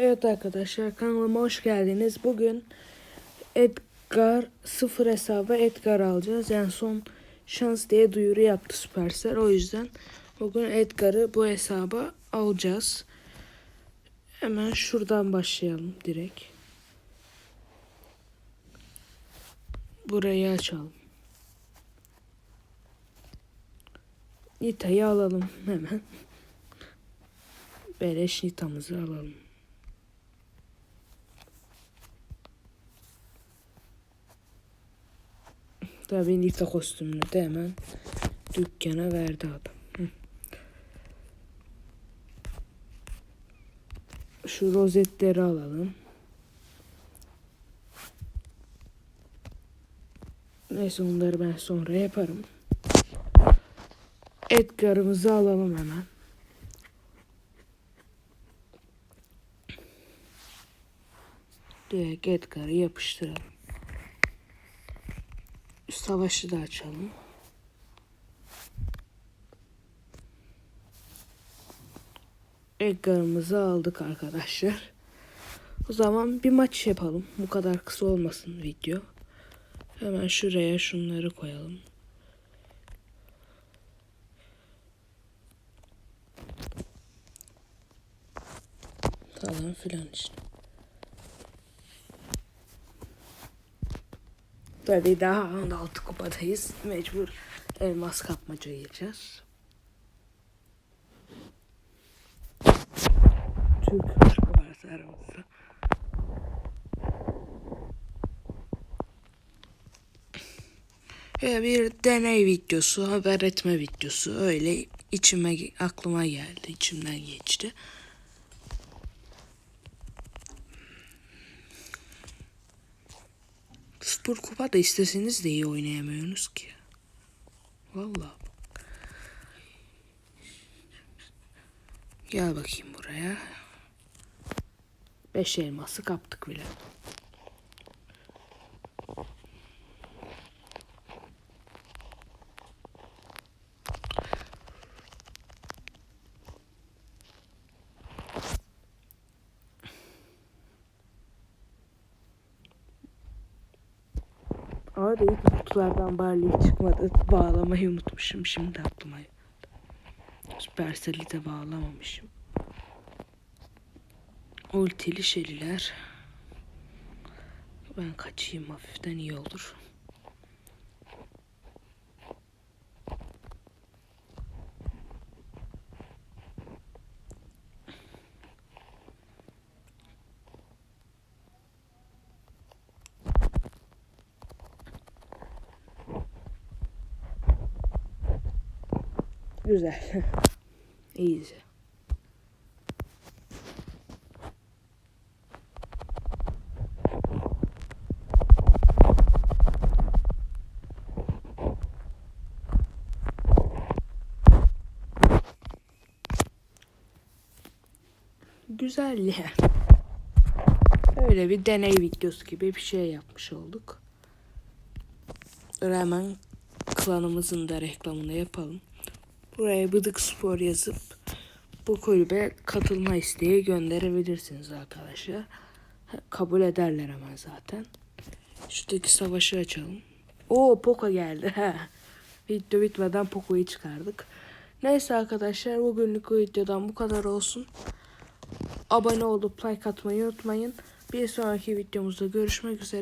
Evet arkadaşlar kanalıma hoş geldiniz. Bugün Edgar sıfır hesabı Edgar alacağız. Yani son şans diye duyuru yaptı Supercell. O yüzden bugün Edgar'ı bu hesaba alacağız. Hemen şuradan başlayalım direkt. Burayı açalım. Nita'yı alalım hemen. Beleş Nita'mızı alalım. Tabii Nita kostümünü de hemen dükkana verdi adam. Şu rozetleri alalım. Neyse onları ben sonra yaparım. Edgar'ımızı alalım hemen. Direkt Edgar'ı yapıştıralım. Savaşı da açalım. Edgar'ımızı aldık arkadaşlar. O zaman bir maç yapalım. Bu kadar kısa olmasın video. Hemen şuraya şunları koyalım. Falan filan işte. Tabii daha 16 kupadayız. Mecbur elmas kapmaca yiyeceğiz. Türk aşkı varsa aramızda. Ya bir deney videosu, haber etme videosu. Öyle içime, aklıma geldi, içimden geçti. Spor kupa da isteseniz de iyi oynayamıyorsunuz ki. Vallahi. Gel bakayım buraya. Beş elması kaptık bile. Arada ilk kutulardan Barley çıkmadı. Bağlamayı unutmuşum. Şimdi aklıma. Supercell'i de bağlamamışım. Ultili şeliler. Ben kaçayım hafiften iyi olur. Güzel. Easy. Güzel yani. Öyle bir deney videosu gibi bir şey yapmış olduk. Hemen klanımızın da reklamını yapalım. Buraya Bıdık Spor yazıp bu kulübe katılma isteği gönderebilirsiniz arkadaşlar. Kabul ederler hemen zaten. Şuradaki savaşı açalım. Oo Poco geldi. Video bitmeden Poco'yu çıkardık. Neyse arkadaşlar bugünlük bu videodan bu kadar olsun. Abone olup like atmayı unutmayın. Bir sonraki videomuzda görüşmek üzere.